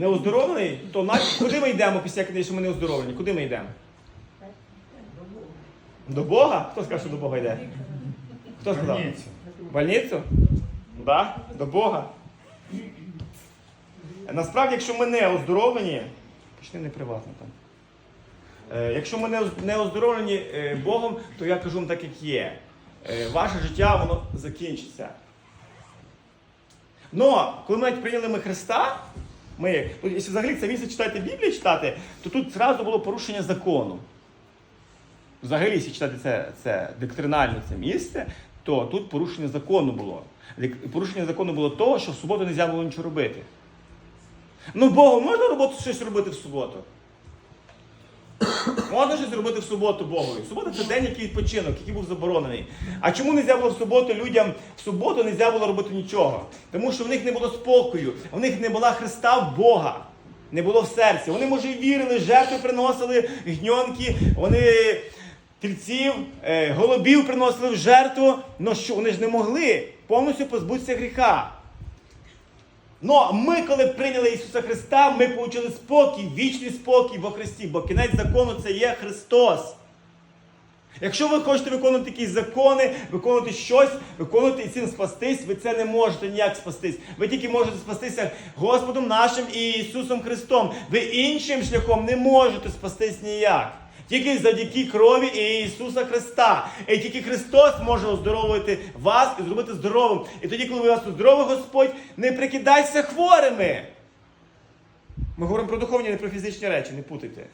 не оздоровлений, то навіть куди ми йдемо після книги, що ми не оздоровлені? Куди ми йдемо? До Бога? Хто сказав, що до Бога йде? Хто сказав? Больницю. Больницю? Да? До Бога. Насправді, якщо ми не оздоровлені, почни не приватно там. Е, якщо ми не не оздоровлені е, Богом, то я кажу вам так, як є. Е, ваше життя воно закінчиться. Но коли ми навіть прийняли ми Христа, ми, ну, якщо взагалі це місце читати Біблію читати, то тут зразу було порушення закону. Взагалі, якщо читати це, це доктринально це місце, то тут порушення закону було. Порушення закону було того, що в суботу не можна було нічого робити. Ну, Богу, можна роботу щось робити в суботу? Можна щось робити в суботу Богові. Субота це день, який відпочинок, який був заборонений. А чому не було в суботу людям в суботу не було робити нічого? Тому що в них не було спокою, в них не була Христа в Бога. Не було в серці. Вони, може, і вірили, жертви приносили, гньонки, вони тільців, е, голубів приносили в жертву, але що вони ж не могли повністю позбутися гріха. Но ми, коли прийняли Ісуса Христа, ми отримали спокій, вічний спокій во Христі, бо кінець закону це є Христос. Якщо ви хочете виконувати якісь закони, виконувати щось, виконувати і цим спастись, ви це не можете ніяк спастись. Ви тільки можете спастися Господом нашим і Ісусом Христом. Ви іншим шляхом не можете спастись ніяк. Тільки завдяки крові Ісуса Христа. І тільки Христос може оздоровити вас і зробити здоровим. І тоді, коли ви вас оздоровить Господь, не прикидайся хворими. Ми говоримо про духовні, не про фізичні речі, не путайте.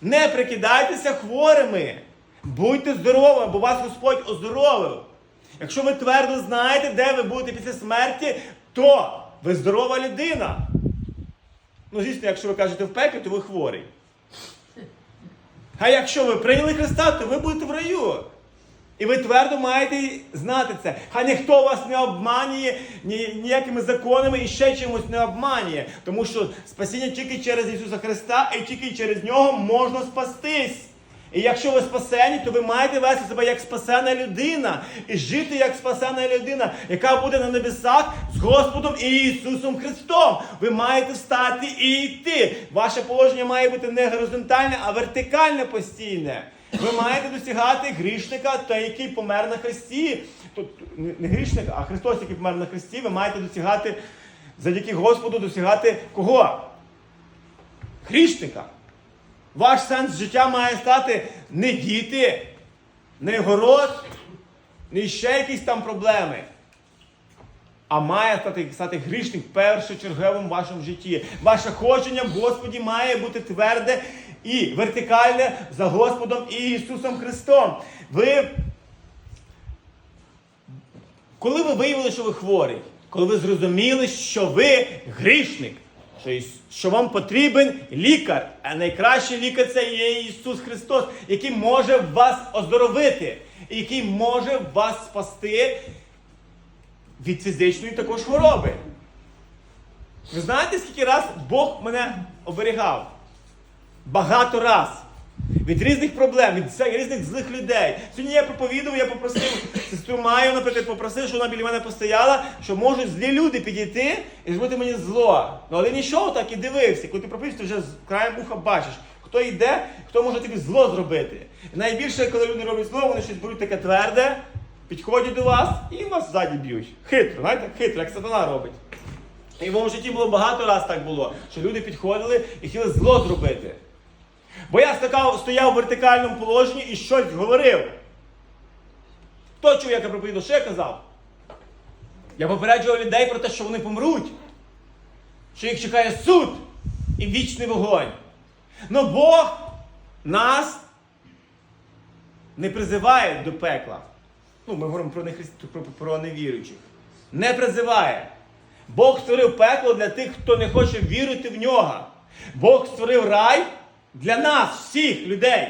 Не прикидайтеся хворими. Будьте здоровими, бо вас Господь оздоровив. Якщо ви твердо знаєте, де ви будете після смерті, то ви здорова людина. Ну, звісно, якщо ви кажете в пеклі, то ви хворий. А якщо ви прийняли Христа, то ви будете в раю. І ви твердо маєте знати це. А ніхто вас не обманює ні, ніякими законами і ще чимось не обманює. Тому що спасіння тільки через Ісуса Христа і тільки через нього можна спастись. І якщо ви спасені, то ви маєте вести себе як спасена людина і жити як спасена людина, яка буде на небесах з Господом Ісусом Христом. Ви маєте встати і йти. Ваше положення має бути не горизонтальне, а вертикальне постійне. Ви маєте досягати грішника, та який помер на Христі. Тут не- грішник, а Христос, який помер на Христі, ви маєте досягати завдяки Господу досягати кого? Грішника. Ваш сенс життя має стати не діти, не город, не ще якісь там проблеми. А має стати, стати грішник першочерговим в вашому житті. Ваше ходження в Господі має бути тверде і вертикальне за Господом і Ісусом Христом. Ви, коли ви виявили, що ви хворий, коли ви зрозуміли, що ви грішник, що, вам потрібен лікар, а найкращий лікар це є Ісус Христос, який може вас оздоровити, який може вас спасти від фізичної також хвороби. Ви знаєте, скільки раз Бог мене оберігав? Багато раз. Від різних проблем, від різних злих людей. Сьогодні я проповідував, я попросив сестру Маю, наприклад, попросив, щоб вона біля мене постояла, що можуть злі люди підійти і зробити мені зло. Ну але йшов так і дивився. Коли ти проповідуєш, ти вже з краєм вуха бачиш, хто йде, хто може тобі зло зробити. І найбільше, коли люди роблять зло, вони щось беруть таке тверде, підходять до вас і вас ззаді б'ють. Хитро, знаєте, хитро, як сатана робить. І в моєму житті було багато раз так було, що люди підходили і хотіли зло зробити. Бо я стояв в вертикальному положенні і щось говорив. Хто чув, як я проповідав, що я казав? Я попереджував людей про те, що вони помруть, що їх чекає суд і вічний вогонь. Но Бог нас не призиває до пекла. Ну, ми говоримо про, нехрист... про, про невіруючих. Не призиває. Бог створив пекло для тих, хто не хоче вірити в нього. Бог створив рай для нас, всіх людей.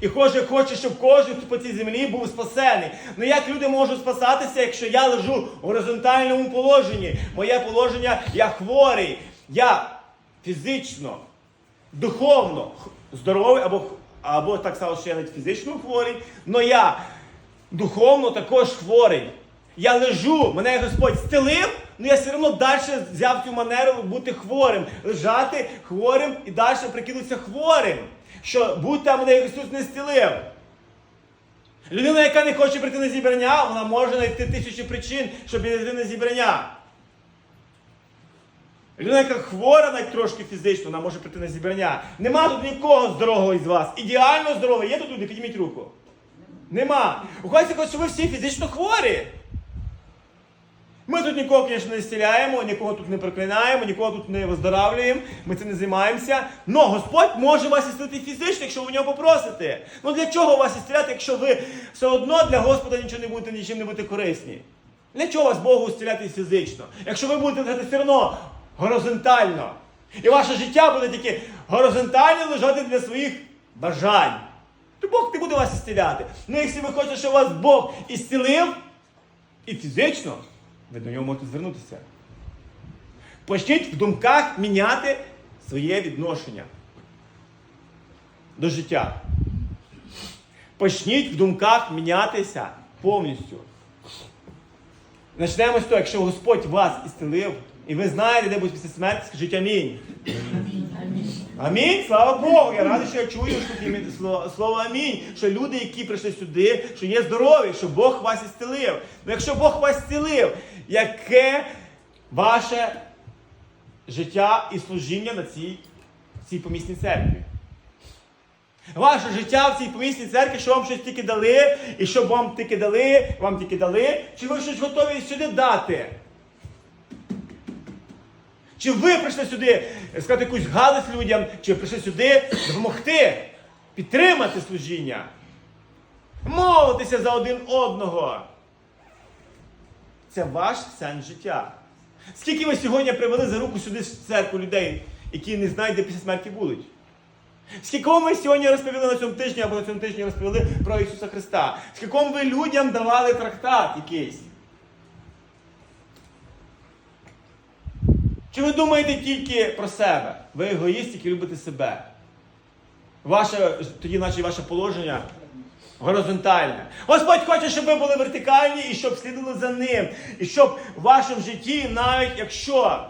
І кожен хоче, щоб кожен по цій землі був спасений. Ну як люди можуть спасатися, якщо я лежу в горизонтальному положенні? Моє положення я хворий, я фізично, духовно здоровий, або, або так само, що я навіть фізично хворий, але я духовно також хворий. Я лежу, мене Господь стелив, ну я все одно далі взяв цю манеру бути хворим, лежати хворим і далі прикинутися хворим. Що будь там мене Ісус не стелив. Людина, яка не хоче прийти на зібрання, вона може знайти тисячі причин, щоб не йти на зібрання. Людина, яка хвора навіть трошки фізично, вона може прийти на зібрання. Нема тут нікого здорового із вас. Ідеально здоровий. Є тут люди? Підніміть руку. Нема. У що ви всі фізично хворі. Ми тут нікого, звісно, не зціляємо, нікого тут не проклинаємо, нікого тут не виздоравлюємо, ми цим не займаємося. Но Господь може вас ісцелити фізично, якщо ви в нього попросите. Ну для чого вас ісціляти, якщо ви все одно для Господа нічого не будете, нічим не будете корисні? Для чого вас Богу зціляти фізично? Якщо ви будете лежати все одно горизонтально. І ваше життя буде тільки горизонтально лежати для своїх бажань. То Бог не буде вас ісціляти. Ну, якщо ви хочете, щоб вас Бог ісцілив, і фізично, ви до нього можете звернутися. Почніть в думках міняти своє відношення до життя. Почніть в думках мінятися повністю. Почнемо з того, якщо Господь вас ісцелив, і ви знаєте, де буде після смерті, скажіть амінь. Амінь, слава Богу. Я радий, що я чую що слово, амінь. Що люди, які прийшли сюди, що є здорові, що Бог вас ісцелив. Ну якщо Бог вас ісцелив, яке ваше життя і служіння на цій, цій помісній церкві? Ваше життя в цій помісній церкві, що вам щось тільки дали, і щоб вам тільки дали, вам тільки дали, чи ви щось готові сюди дати? Чи ви прийшли сюди сказати якусь гадость людям, чи прийшли сюди допомогти, підтримати служіння, молитися за один одного? Це ваш сенс життя. Скільки ви сьогодні привели за руку сюди в церкву людей, які не знають, де після смерті будуть? Скільком ви сьогодні розповіли на цьому тижні або на цьому тижні розповіли про Ісуса Христа? Скільком ви людям давали трактат якийсь? Чи ви думаєте тільки про себе? Ви егоїст, які любите себе. Ваше, тоді, наче ваше положення горизонтальне. Господь хоче, щоб ви були вертикальні і щоб слідували за ним. І щоб в вашому житті, навіть якщо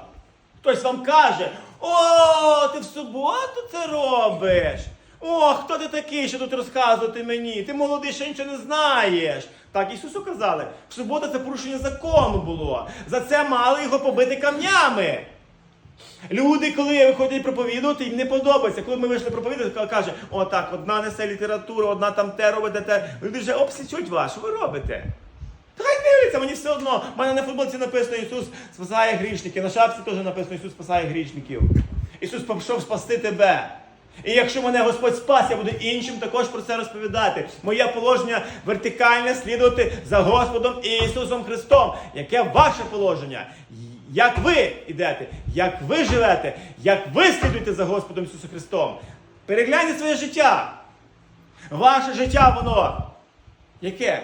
хтось вам каже, о, ти в суботу це робиш. О, хто ти такий, що тут розказувати мені? Ти молодий, ще нічого не знаєш. Так Ісусу казали, в суботу це порушення закону було. За це мали його побити камнями. Люди, коли виходять проповідувати, їм не подобається. Коли ми вийшли проповідувати, каже, о так, одна несе літературу, одна там те робить, те, те. Люди вже обсічуть вас, що ви робите? Та Хай дивиться, мені все одно. У мене на футболці написано Ісус спасає грішників. На шапці теж написано Ісус спасає грішників. Ісус пішов спасти тебе. І якщо мене Господь спас, я буду іншим також про це розповідати. Моє положення вертикальне слідувати за Господом Ісусом Христом. Яке ваше положення? Як ви йдете, як ви живете, як ви слідуєте за Господом Ісусом Христом? Перегляньте своє життя. Ваше життя, воно яке?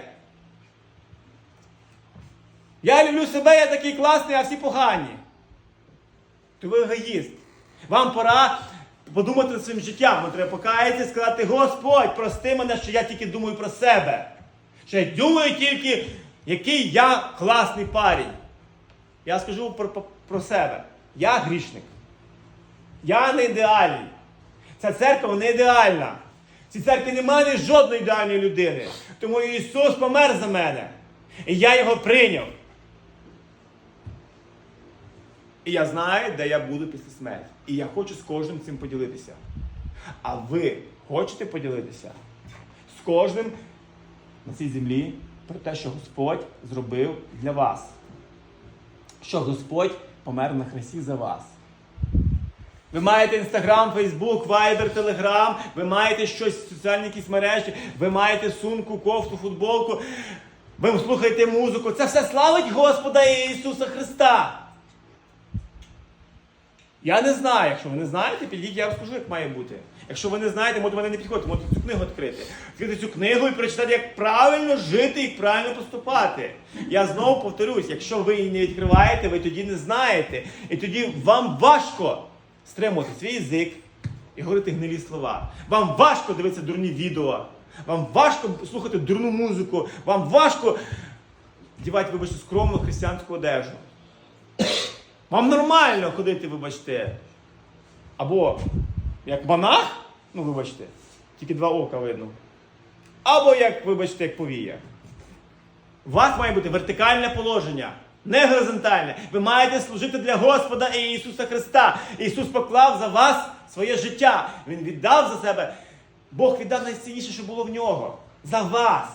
Я люблю себе, я такий класний, а всі погані. То ви егоїст. Вам пора подумати над своїм життям. Вам треба покаятися і сказати, Господь, прости мене, що я тільки думаю про себе. Що я думаю тільки, який я класний парень. Я скажу про, про, себе. Я грішник. Я не ідеальний. Ця церква не ідеальна. В цій церкві немає жодної ідеальної людини. Тому Ісус помер за мене. І я його прийняв. І я знаю, де я буду після смерті. І я хочу з кожним цим поділитися. А ви хочете поділитися з кожним на цій землі про те, що Господь зробив для вас. Що Господь помер на хресті за вас. Ви маєте інстаграм, фейсбук, вайбер, телеграм, ви маєте щось в соціальній якісь мережі, ви маєте сумку, кофту, футболку, ви слухаєте музику. Це все славить Господа Ісуса Христа. Я не знаю, якщо ви не знаєте, підійдіть, я розкажу, як має бути. Якщо ви не знаєте, можете мене не підходити, можете цю книгу відкрити. Відкрити цю книгу і прочитати, як правильно жити і правильно поступати. Я знову повторюсь, якщо ви її не відкриваєте, ви тоді не знаєте. І тоді вам важко стримувати свій язик і говорити гнилі слова. Вам важко дивитися дурні відео. Вам важко слухати дурну музику. Вам важко вдівати, вибачте, скромну християнську одежу. Вам нормально ходити, вибачте. Або як монах, ну вибачте, тільки два ока видно. Або як, вибачте, як повія. У вас має бути вертикальне положення, не горизонтальне. Ви маєте служити для Господа і Ісуса Христа. Ісус поклав за вас своє життя. Він віддав за себе. Бог віддав найцінніше, що було в нього. За вас.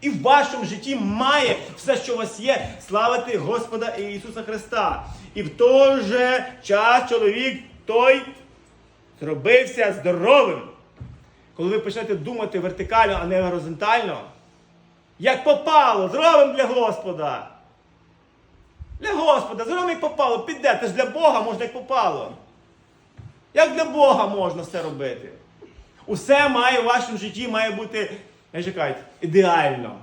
І в вашому житті має все, що у вас є, славити Господа Ісуса Христа. І в той же час чоловік той зробився здоровим. Коли ви почнете думати вертикально, а не горизонтально, як попало, зробимо для Господа. Для Господа, зробимо як попало, піде. Це ж для Бога можна як попало. Як для Бога можна все робити? Усе має в вашому житті має бути, як же кажуть, ідеально. Так,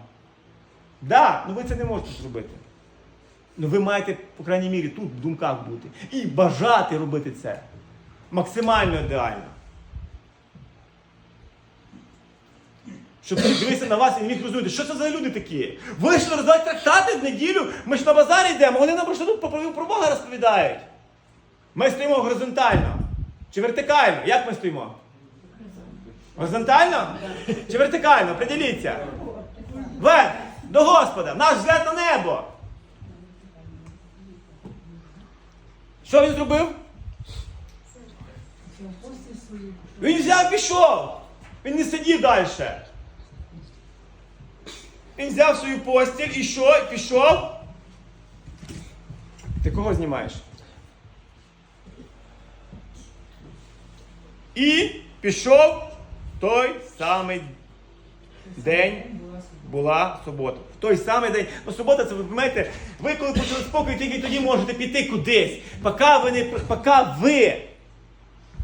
да, ну ви це не можете зробити. Ну ви маєте, по крайній мірі, тут в думках бути. І бажати робити це. Максимально ідеально. Щоб ти дивився на вас і не міг розуміти, що це за люди такі? Ви що роздавати трактати в неділю? Ми ж на базар йдемо, вони нам що тут про Бога розповідають. Ми стоїмо горизонтально. Чи вертикально? Як ми стоїмо? Горизонтально? Чи вертикально? Приділіться. Вверх, до Господа, наш взгляд на небо. Що він зробив? Він взяв пішов. Він не сидів далі. Він взяв свою постіль і що? І пішов. Ти кого знімаєш? І пішов той самий день була субота. В той самий день. Ну, субота, це ви розумієте, ви коли почали спокій, тільки тоді можете піти кудись. Поки ви не поки ви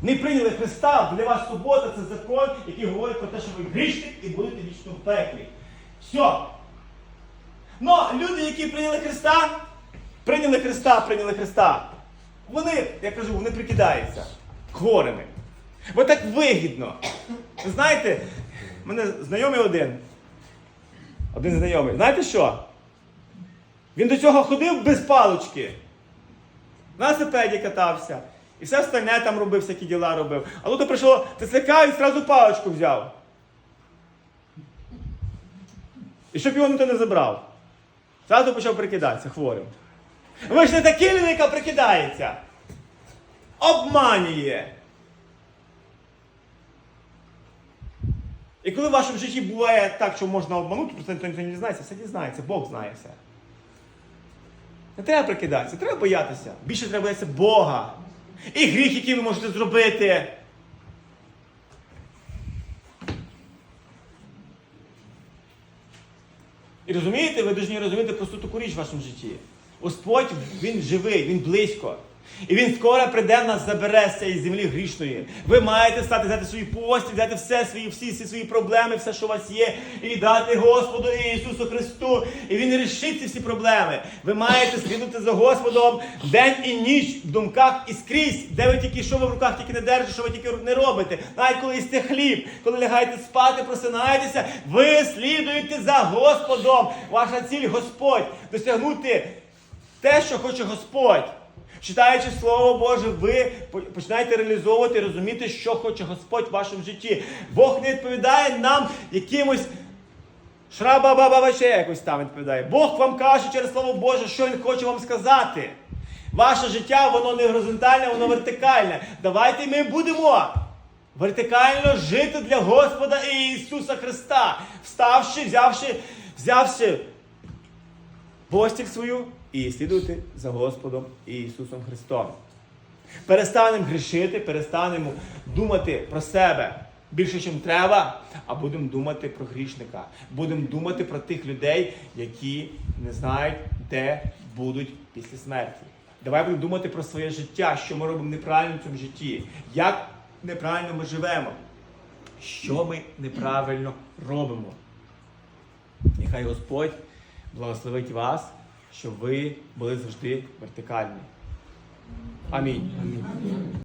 не прийняли Христа, для вас субота це закон, який говорить про те, що ви грішник і будете вічно в пеклі. Все. Но люди, які прийняли Христа, прийняли Христа, прийняли Христа, вони, я кажу, вони прикидаються хворими. Бо так вигідно. Ви знаєте, мене знайомий один. Один знайомий. Знаєте що? Він до цього ходив без палочки. На велосипеді катався. І все остальне там робив, всякі діла робив. А тут прийшло ТЦК і одразу паличку взяв. І щоб його ніхто не забрав. Зразу почав прикидатися хворим. Ви ж не такі люди, яка прикидається. Обманює. І коли в вашому житті буває так, що можна обманути, просто ніхто не дізнається, все дізнається, Бог знає все. Не треба прикидатися, треба боятися. Більше треба боятися Бога. І гріх, який ви можете зробити. І розумієте, ви повинні розуміти просту таку річ в вашому житті. Господь, Він живий, Він близько. І він скоро прийде нас забере з цієї землі грішної. Ви маєте стати, взяти свої пості, взяти все свої, всі, всі свої проблеми, все, що у вас є, і дати Господу Ісусу Христу. І Він рішить ці всі проблеми. Ви маєте слідувати за Господом день і ніч в думках і скрізь, де ви тільки що ви в руках тільки не держите, що ви тільки не робите. Навіть коли їсте хліб, коли лягаєте спати, просинаєтеся, ви слідуєте за Господом. Ваша ціль Господь досягнути те, що хоче Господь. Читаючи Слово Боже, ви починаєте реалізовувати і розуміти, що хоче Господь в вашому житті. Бог не відповідає нам якимось шраба-баба ще якось там відповідає. Бог вам каже через Слово Боже, що Він хоче вам сказати. Ваше життя, воно не горизонтальне, воно вертикальне. Давайте ми будемо вертикально жити для Господа і Ісуса Христа, вставши, взявши, взявши постіль свою і слідувати за Господом Ісусом Христом. Перестанемо грішити, перестанемо думати про себе більше, ніж треба, а будемо думати про грішника. Будемо думати про тих людей, які не знають, де будуть після смерті. Давай будемо думати про своє життя, що ми робимо неправильно в цьому житті, як неправильно ми живемо, що ми неправильно робимо. Нехай Господь благословить вас, щоб ви були завжди вертикальні. Амінь.